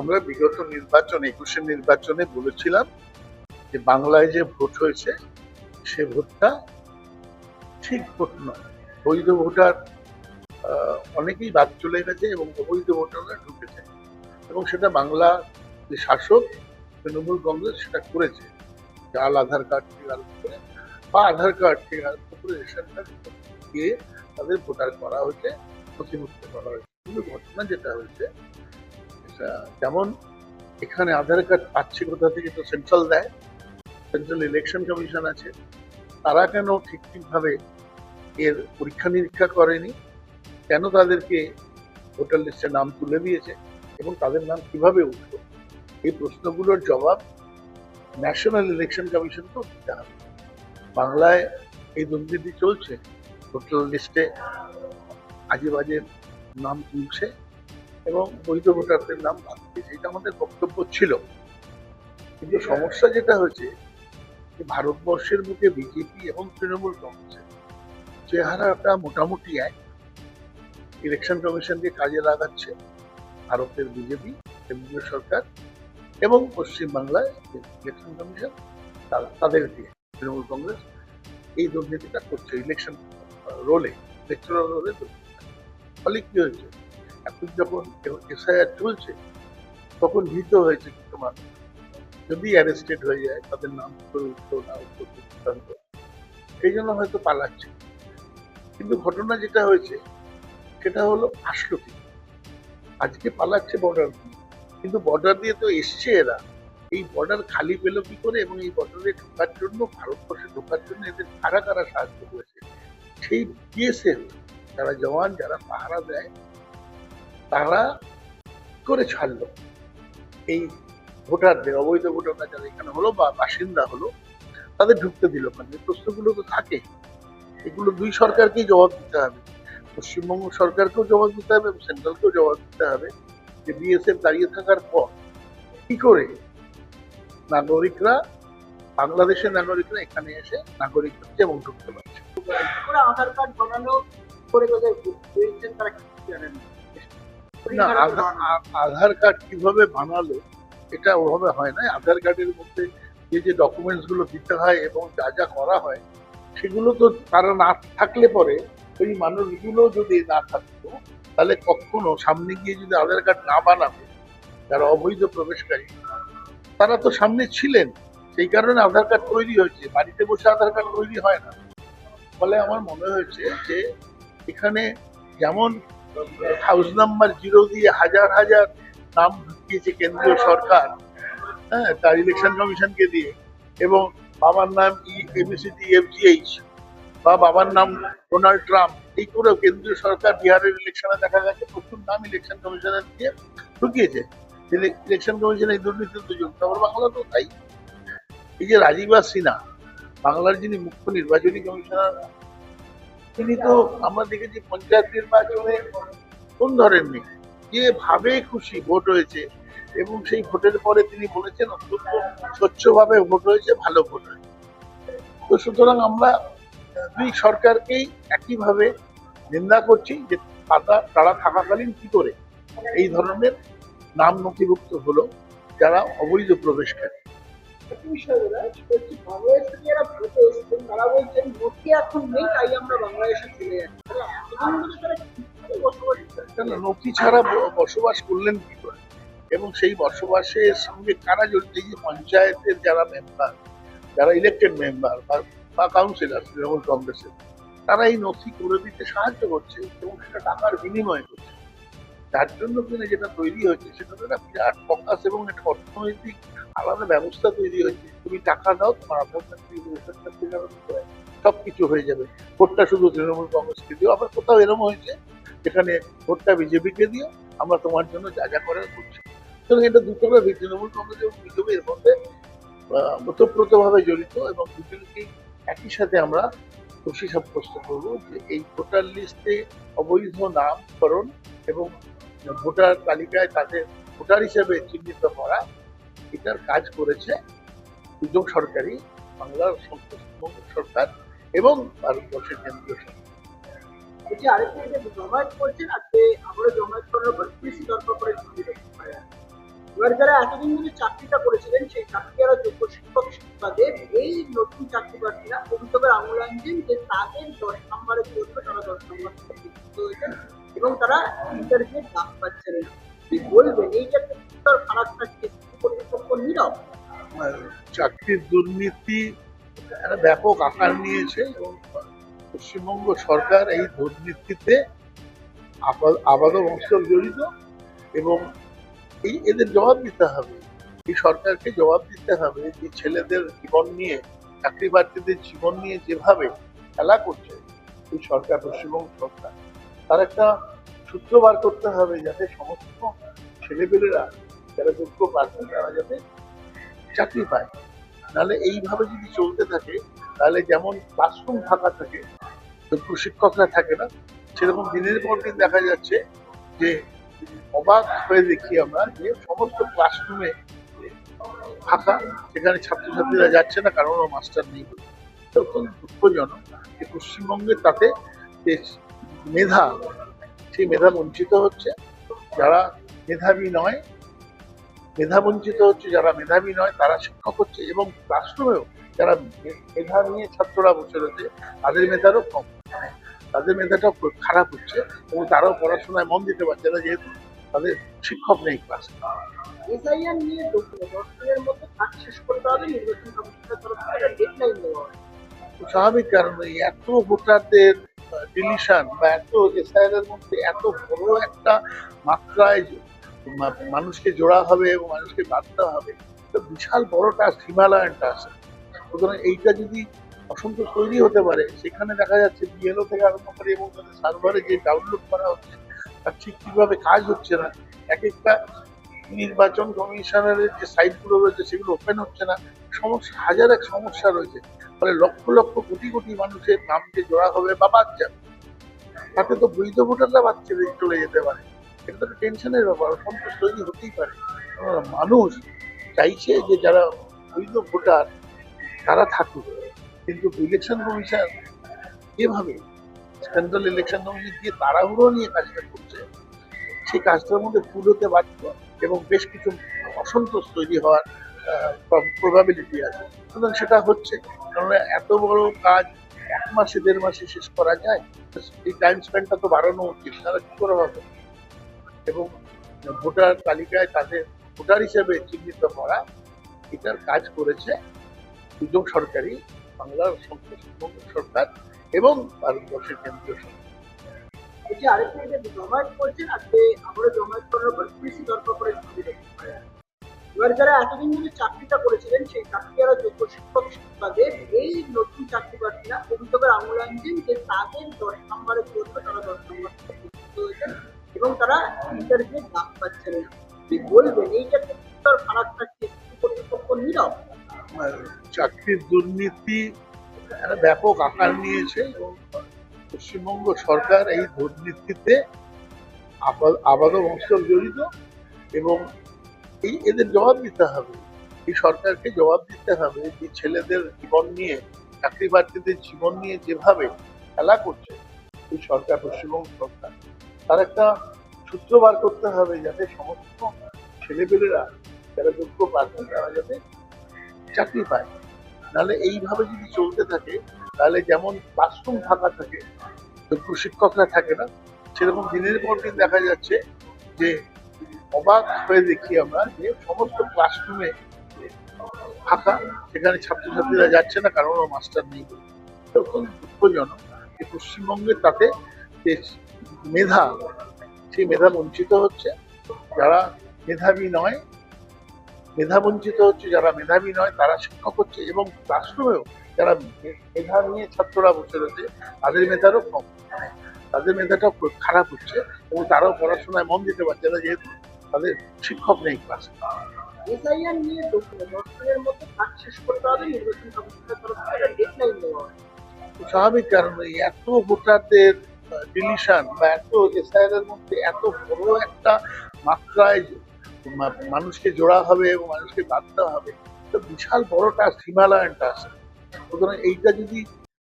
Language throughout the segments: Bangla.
আমরা বিগত নির্বাচন একুশের নির্বাচনে বলেছিলাম যে বাংলায় যে ভোট হয়েছে, সে ভোটটা ঠিক ভোট নয়। বৈধ ভোটার অনেকেই বাদ চলে গেছে এবং অবৈধ ভোটাররা ঢুকেছে। এবং সেটা বাংলা যে শাসক তৃণমূল কংগ্রেস সেটা করেছে। জাল আধার কার্ড থেকে আরম্ভ করে, বা আধার কার্ড থেকে আরম্ভ করে রেশন কার্ড দিয়ে তাদের ভোটার করা হয়েছে নথিভুক্ত করা হয়েছে। কিন্তু ঘটনা যেটা হয়েছে যেমন এখানে আধার কার্ড পাচ্ছে কোথা থেকে? তো সেন্ট্রাল দেয়। সেন্ট্রাল ইলেকশন কমিশন আছে। তারা কেন ঠিক ঠিকভাবে এর পরীক্ষা নিরীক্ষা করেনি? কেন তাদেরকে ভোটার লিস্টে নাম তুলে দিয়েছে? এবং তাদের নাম কীভাবে উঠল? এই প্রশ্নগুলোর জবাব ন্যাশনাল ইলেকশন কমিশনকেও দিতে হবে বাংলায় এই দুর্নীতি চলছে। ভোটার লিস্টে আজে বাজে নাম তুলছে। এবং বৈধ ভোটারদের নাম বাদ দিয়েছে এটা আমাদের বক্তব্য ছিল। কিন্তু সমস্যা যেটা হয়েছে, যে ভারতবর্ষের বুকে বিজেপি এবং তৃণমূল কংগ্রেসের চেহারাটা মোটামুটি এক। ইলেকশন কমিশনকে কাজে লাগাচ্ছে ভারতের বিজেপি, কেন্দ্রীয় সরকার এবং পশ্চিমবাংলায় ইলেকশন কমিশন, তারা- তাদের দিয়ে তৃণমূল কংগ্রেস এই দুর্নীতিটা করছে। ইলেকশন রোলে ইলেকট্রাল রোলে দুর্নীতি ফলে কি হয়েছে? এখন যখন এসআইআর চলছে, তখন ভীত হয়েছে কিছু মানুষ। যদি অ্যারেস্টেড হয়ে যায়, তাদের নাম করে উঠতো না উঠতো সেই জন্য হয়তো পালাচ্ছে। কিন্তু ঘটনা যেটা হয়েছে, সেটা হলো আসলো কি আজকে পালাচ্ছে বর্ডার দিয়ে। কিন্তু বর্ডার দিয়ে তো এসছে এরা। এই বর্ডার খালি পেল কি করে? এবং এই বর্ডারে ঢোকার জন্য, ভারতবর্ষে ঢোকার জন্য এদের কারা কারা সাহায্য করেছে? সেই বিএসএফ যারা জওয়ান, যারা পাহারা দেয় তারা করে ছাড়লো। এই ভোটারদের, অবৈধ ভোটাররা যারা এখানে হলো বা বাসিন্দা হলো, তাদের ঢুকতে দিল কেন এই প্রশ্নগুলো তো থাকে। এগুলো দুই সরকারকেই জবাব দিতে হবে। পশ্চিমবঙ্গ সরকারকেও জবাব দিতে হবে এবং সেন্ট্রালকেও জবাব দিতে হবে যে বিএসএফ দাঁড়িয়ে থাকার পর কি করে নাগরিকরা, বাংলাদেশের নাগরিকরা এখানে এসে নাগরিক হচ্ছে এবং ঢুকতে পারছে। আধার কার্ড বানানো করে পেয়েছেন তারা জানেন না। না আধার কার্ড কীভাবে বানালো এটা ওভাবে হয় না। আধার কার্ডের মধ্যে যে যে ডকুমেন্টসগুলো দিতে হয় এবং যা যা করা হয় সেগুলো তো তারা না থাকলে পরে ওই মানুষগুলো যদি না থাকতো তাহলে কখনো সামনে গিয়ে যদি আধার কার্ড না বানাবে যারা অবৈধ প্রবেশকারী তারা তো সামনে ছিলেন। সেই কারণে আধার কার্ড তৈরি হয়েছে। বাড়িতে বসে আধার কার্ড তৈরি হয় না। ফলে আমার মনে হয়েছে যে এখানে যেমন হাউস নাম্বার জিরো দিয়ে হাজার হাজার নাম ঢুকিয়েছে কেন্দ্রীয় সরকার হ্যাঁ তার ইলেকশন কমিশনকে দিয়ে। এবং বাবার নাম ই এমএসিডি এফজিএইচ বা বাবার নাম ডোনাল্ড ট্রাম্প, এই করেও কেন্দ্রীয় সরকার বিহারের ইলেকশনে দেখা গেছে প্রচুর নাম ইলেকশন কমিশনের দিয়ে ঢুকিয়েছে। ইলেকশন কমিশন এই দুর্নীতির দুজন আবার বাংলা তো তাই। এই যে রাজীব রাজীবা সিনহা, বাংলার যিনি মুখ্য নির্বাচনী কমিশনার তিনি তো আমরা দেখেছি পঞ্চায়েত নির্বাচনে কোন ধরেননি। যে ভাবে খুশি ভোট হয়েছে এবং সেই ভোটের পরে তিনি বলেছেন, অত্যন্ত স্বচ্ছভাবে ভোট হয়েছে, ভালো ভোট হয়েছে। তো সুতরাং আমরা দুই সরকারকেই একইভাবে নিন্দা করছি যে তারা তারা থাকাকালীন কি করে এই ধরনের নাম নথিভুক্ত হলো যারা অবৈধ প্রবেশকারী। যারা ভারতে এসেছেন তারা বলছেন এখন নেই, তাই আমরা বাংলাদেশে চলে যাচ্ছি। নথি ছাড়া বসবাস করলেন কি করে? এবং সেই বসবাসের সঙ্গে কারা জড়িত? যে পঞ্চায়েতের যারা মেম্বার যারা ইলেক্টেড মেম্বার বা কাউন্সিলর তৃণমূল কংগ্রেসের, তারা এই নথি করে দিতে সাহায্য করছে এবং সেটা টাকার বিনিময় করছে। যার জন্য কিনা যেটা তৈরি হয়েছে সেটা তো একটা বিরাট ফোকাস এবং একটা অর্থনৈতিক আলাদা ব্যবস্থা তৈরি হয়েছে। তুমি টাকা দাও, তোমার আধার কার্ড থেকে রেশন কার্ড থেকে আরম্ভ করে সবকিছু হয়ে যাবে। ভোটটা শুধু তৃণমূল কংগ্রেসকে দিও, আবার কোথাও এরকম হয়েছে যেখানে ভোটটা বিজেপিকে দিও, আমরা তোমার জন্য যা যা করার করছি। সুতরাং এটা দুটোভাবে তৃণমূল কংগ্রেস এবং বিজেপি এর মধ্যে ওতপ্রোতভাবে জড়িত এবং দুজনকেই একই সাথে আমরা খুশি সাব্যস্ত করব যে এই ভোটার লিস্টে অবৈধ নামকরণ এবং ভোটার তালিকায় তাদের ভোটার হিসেবে চিহ্নিত করা, এটার কাজ করেছে দুজন সরকারি বাংলার সরকার এবং ভারতবর্ষের কেন্দ্রীয় সরকার। এবার যারা এতদিন চাকরিটা করেছিলেন, সেই যোগ্য শিক্ষক এই নতুন চাকরি আনছেন যে দশ এবং তারা ইন্টারভিউ চাকরির দুর্নীতি একটা ব্যাপক আকার নিয়েছে এবং পশ্চিমবঙ্গ সরকার এই দুর্নীতিতে আপাদ মস্তক জড়িত এবং এই এদের জবাব দিতে হবে। এই সরকারকে জবাব দিতে হবে যে ছেলেদের জীবন নিয়ে চাকরি প্রার্থীদের জীবন নিয়ে যেভাবে খেলা করছে এই সরকার, পশ্চিমবঙ্গ সরকার, তার একটা সূত্র বার করতে হবে যাতে সমস্ত ছেলেপেলেরা, যারা যোগ্য প্রার্থী, তারা যাতে চাকরি পায়। নাহলে এইভাবে যদি চলতে থাকে, তাহলে যেমন ক্লাসরুম ফাঁকা থাকে প্রশিক্ষকরা থাকে না, সেরকম দিনের পর দিন দেখা যাচ্ছে যে অবাক হয়ে দেখি আমরা যে সমস্ত ক্লাসরুমে ফাঁকা, সেখানে ছাত্রছাত্রীরা যাচ্ছে না কারণ ওর মাস্টার নেই বলে। অত্যন্ত দুঃখজনক যে পশ্চিমবঙ্গে তাতে যে মেধা, সেই মেধা বঞ্চিত হচ্ছে, যারা মেধাবী নয় মেধা বঞ্চিত হচ্ছে যারা মেধাবী নয় তারা শিক্ষক হচ্ছে এবং ক্লাসরুমেও যারা মেধা নিয়ে ছাত্ররা বসে রয়েছে তাদের মেধারও কম। তাদের মেধাটাও খুব খারাপ হচ্ছে এবং তারাও পড়াশোনায় মন দিতে পারছে না যেহেতু তাদের শিক্ষক নেই ক্লাস এসআইআর নিয়ে দশ মধ্যে কাজ শেষ করতে হবে নির্বাচন কমিশনের তরফ থেকে ডেডলাইন দেওয়া হয়। স্বাভাবিক কারণ এত ভোটারদের ডিলিশন বা এত এসআইআর এর মধ্যে এত বড় একটা মাত্রায় মানুষকে জোড়া হবে এবং মানুষকে বাঁধতে হবে। তো বিশাল বড় টাস্ক হিমালয়ান টাস্ক সুতরাং এইটা যদি অসন্তোষ তৈরি হতে পারে, সেখানে দেখা যাচ্ছে বিএলও থেকে আরম্ভ করে এবং তাদের সার্ভারে যে ডাউনলোড করা হচ্ছে, তার ঠিক ঠিকভাবে কাজ হচ্ছে না, এক একটা নির্বাচন কমিশনের যে সাইটগুলো রয়েছে, সেগুলো ওপেন হচ্ছে না, সমস্যা, হাজার এক সমস্যা রয়েছে। ফলে লক্ষ লক্ষ কোটি কোটি মানুষের নাম যে জোড়া হবে বা বাদ যাবে। তাতে তো বৈধ ভোটাররা চলে চলে যেতে পারে। তো টেনশনের ব্যাপার অসন্তোষ তৈরি হতেই পারে। মানুষ চাইছে যে যারা বৈধ ভোটার, তারা থাকুক। কিন্তু ইলেকশন কমিশন এভাবে সেন্ট্রাল ইলেকশন কমিশন দিয়ে তাড়াহুড়ো নিয়ে কাজটা করছে, সেই কাজটার মধ্যে হতে বাধ্য এবং বেশ কিছু অসন্তোষ তৈরি হওয়ার প্রবাবিলিটি আছে। সুতরাং সেটা হচ্ছে কারণ এত বড় কাজ এক মাসে দেড় মাসে শেষ করা যায়, এই টাইম স্পেন্ডটা তো বাড়ানো উচিত। তারা কি করে হবে? এবং ভোটার তালিকায় তাদের ভোটার হিসেবে চিহ্নিত করা এটার কাজ করেছে দুজন সরকারি বাংলার পশ্চিমবঙ্গ সরকার এবং ভারতবর্ষের কেন্দ্রীয় সরকার। এবার যারা এতদিন চাকরিটা করেছিলেন, সেই যোগ্য শিক্ষক এই নতুন চাকরি যে তাদের দশ তারা দশ নম্বর এবং তারা ইন্টারভিউ ডাক পাচ্ছেন না। কি বলবেন এই যে একটা বিস্তর ফারাক থাকছে কর্তৃপক্ষ নীরব চাকরির দুর্নীতি একটা ব্যাপক আকার নিয়েছে এবং পশ্চিমবঙ্গ সরকার এই দুর্নীতিতে আবাদ মস্তক জড়িত এবং এই এদের জবাব দিতে হবে। এই সরকারকে জবাব দিতে হবে যে ছেলেদের জীবন নিয়ে চাকরি প্রার্থীদের জীবন নিয়ে যেভাবে খেলা করছে, এই সরকার, পশ্চিমবঙ্গ সরকার। তার একটা সূত্র বার করতে হবে যাতে সমস্ত ছেলেপেলেরা যারা যোগ্য প্রার্থী, তারা যাতে চাকরি পায়। নাহলে এইভাবে যদি চলতে থাকে, তাহলে যেমন ক্লাসরুম ফাঁকা থাকে, যোগ্য শিক্ষকরা থাকে না, সেরকম দিনের পর দিন দেখা যাচ্ছে যে অবাক হয়ে দেখি আমরা যে সমস্ত ক্লাসরুমে ফাঁকা, সেখানে ছাত্রছাত্রীরা যাচ্ছে না কারণ মাস্টার নেই। অত্যন্ত দুঃখজনক যে পশ্চিমবঙ্গে তাতে মেধা সেই মেধা বঞ্চিত হচ্ছে। যারা মেধাবী নয় মেধা বঞ্চিত হচ্ছে যারা মেধাবী নয় তারা শিক্ষক হচ্ছে এবং ক্লাসরুমেও যারা মেধা নিয়ে ছাত্ররা বসে রয়েছে তাদের মেধারও কম। তাদের মেধাটাও খুব খারাপ হচ্ছে এবং তারাও পড়াশোনায় মন দিতে পারছে না যেহেতু তাদের শিক্ষক নেই ক্লাসে এসআইআর নিয়ে দশ মধ্যে কাজ শেষ করতে হবে নির্বাচন কমিশনের তরফ থেকে ডেডলাইন দেওয়া হয়। স্বাভাবিক কারণ এত ভোটারদের ডিলিশন বা এত এসআইআর এর মধ্যে এত বড় একটা মাত্রায় মানুষকে জোড়া হবে এবং মানুষকে বাঁধতে হবে তো বিশাল বড় টাস্ক হিমালয়ান টাস্ক সুতরাং এইটা যদি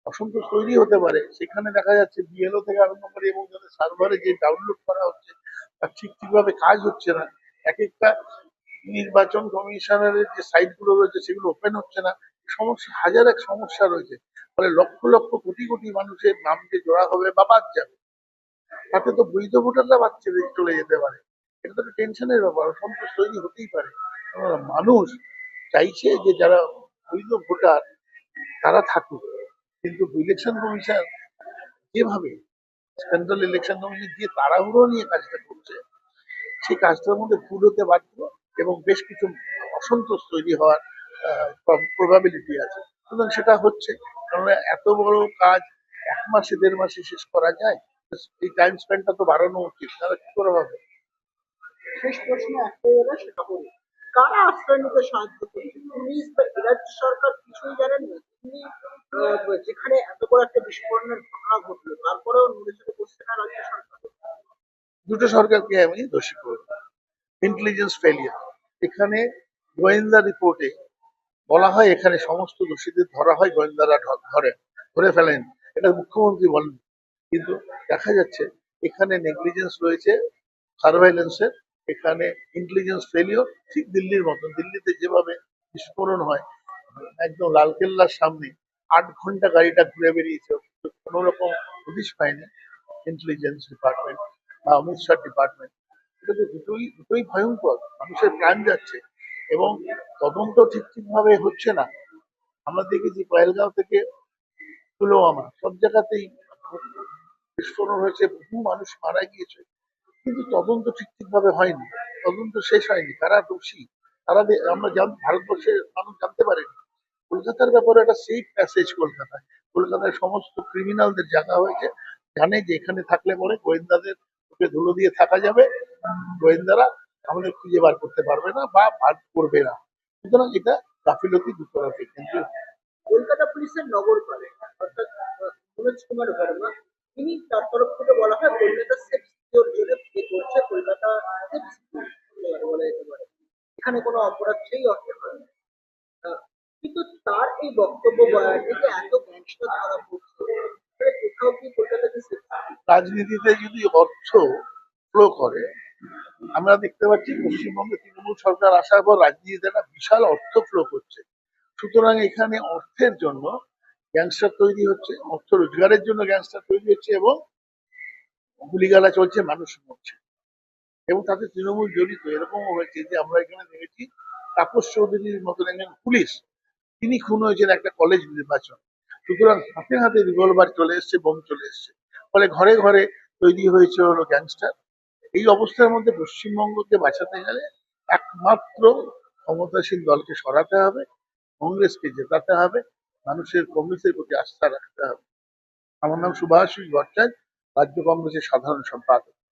অসন্তোষ তৈরি হতে পারে, সেখানে দেখা যাচ্ছে বিএলও থেকে আরম্ভ করে এবং যাদের সার্ভারে যে ডাউনলোড করা হচ্ছে, তার ঠিক ঠিকভাবে কাজ হচ্ছে না। এক একটা নির্বাচন কমিশনারের যে সাইটগুলো রয়েছে, সেগুলো ওপেন হচ্ছে না। সমস্যা হাজার এক সমস্যা রয়েছে। ফলে লক্ষ লক্ষ কোটি কোটি মানুষের নাম জোড়া হবে বা বাদ যাবে। তাতে তো বৈধ ভোটাররা বাদ চলে চলে যেতে পারে। এটা তো টেনশনের ব্যাপার, অসন্তোষ তৈরি হতেই পারে। মানুষ চাইছে যে যারা বৈধ ভোটার, তারা থাকুক। কিন্তু ইলেকশন কমিশন যেভাবে সেন্ট্রাল ইলেকশন কমিশন যে তাড়াহুড়ো নিয়ে কাজটা করছে সেই কাজটার মধ্যে ভুল হতে বাধ্য এবং বেশ কিছু অসন্তোষ তৈরি হওয়ার প্রবাবিলিটি আছে। সুতরাং সেটা হচ্ছে। কারণ এত বড় কাজ এক মাসে দেড় মাসে শেষ করা যায়? এই টাইম স্পেন্ডটা তো বাড়ানো উচিত তাহলে কি করে হবে? শেষ প্রশ্ন একটাই হলো সেটা করি কারা আশ্রয় নিতে সাহায্য করছে পুলিশ বা রাজ্য সরকার কিছুই জানেন না। তিনি যেখানে এত বড় একটা বিস্ফোরণের ঘটনা ঘটলো তারপরেও নড়েচড়ে বসছে না রাজ্য সরকার? দুটো সরকারকে আমি দোষী করব। ইন্টেলিজেন্স ফেলিয়ার এখানে গোয়েন্দা রিপোর্টে বলা হয় এখানে সমস্ত দোষীদের ধরা হয়, গোয়েন্দারা ধরে ধরে ফেলেন। এটা মুখ্যমন্ত্রী বলেন। কিন্তু দেখা যাচ্ছে এখানে নেগলিজেন্স রয়েছে সার্ভেলেন্সের এখানে ইন্টেলিজেন্স ফেলিওর ঠিক দিল্লির মতন। দিল্লিতে যেভাবে বিস্ফোরণ হয়, একদম লালকেল্লার সামনে, আট ঘণ্টা গাড়িটা ঘুরে বেরিয়েছে কোনো রকম পুলিশ পায়নি ইন্টেলিজেন্স ডিপার্টমেন্ট বা অমিত শাহ ডিপার্টমেন্ট এটা তো দুটোই দুটোই ভয়ঙ্কর। মানুষের প্রাণ যাচ্ছে। এবং তদন্ত ঠিক ঠিক ভাবে হচ্ছে না। আমরা দেখেছি পয়েলগাঁও থেকে পুলওয়ামা, সব জায়গাতেই বিস্ফোরণ হয়েছে, বহু মানুষ মারা গিয়েছে। কিন্তু তদন্ত ঠিক ঠিক ভাবে হয়নি। তদন্ত শেষ হয়নি। কারা দোষী? তারা আমরা জান ভারতবর্ষের মানুষ জানতে পারেনি। কলকাতার ব্যাপারে একটা সেফ প্যাসেজ কলকাতায়। কলকাতায় সমস্ত ক্রিমিনালদের জায়গা হয়েছে। জানে যে এখানে থাকলে পরে গোয়েন্দাদের ধুলো দিয়ে থাকা যাবে। গোয়েন্দারা আমাদের খুঁজে বার করতে পারবে না বা বার করবে না। সুতরাং এটা গাফিলতি দুতরফে কিন্তু কলকাতা পুলিশের নগর পালে অর্থাৎ মনোজ কুমার ভার্মা তিনি তার তরফ থেকে বলা হয় কলকাতা সেফ সিকিউর জোনে প্লে করছে কলকাতা সেফ সিকিউর বলা যেতে পারে। এখানে কোনো অপরাধ সেই অর্থে হয় না। কিন্তু তার এই বক্তব্য যে এত গ্যাংস্টার ধরা পড়ছে কোথাও কি কলকাতাকে রাজনীতিতে যদি অর্থ ফ্লো করে আমরা দেখতে পাচ্ছি পশ্চিমবঙ্গে তৃণমূল সরকার আসার পর রাজনীতিতে একটা বিশাল অর্থ ফ্লো করছে। সুতরাং এখানে অর্থের জন্য গ্যাংস্টার তৈরি হচ্ছে, অর্থ রোজগারের জন্য গ্যাংস্টার তৈরি হচ্ছে এবং গুলিগালা চলছে, মানুষ মরছে। এবং তাতে তৃণমূল জড়িত। এরকমও হয়েছে যে আমরা এখানে দেখেছি তাপস চৌধুরীর মতন একজন পুলিশ, তিনি খুন হয়েছেন একটা কলেজ নির্বাচন। সুতরাং হাতে হাতে রিভলভার চলে এসছে বোম চলে এসছে। ফলে ঘরে ঘরে তৈরি হয়েছে হলো গ্যাংস্টার এই অবস্থার মধ্যে পশ্চিমবঙ্গকে বাঁচাতে গেলে একমাত্র ক্ষমতাসীন দলকে সরাতে হবে, কংগ্রেসকে জেতাতে হবে, মানুষের কংগ্রেসের প্রতি আস্থা রাখতে হবে। আমার নাম সুভাষ ভট্টাচার্য, রাজ্য কংগ্রেসের সাধারণ সম্পাদক।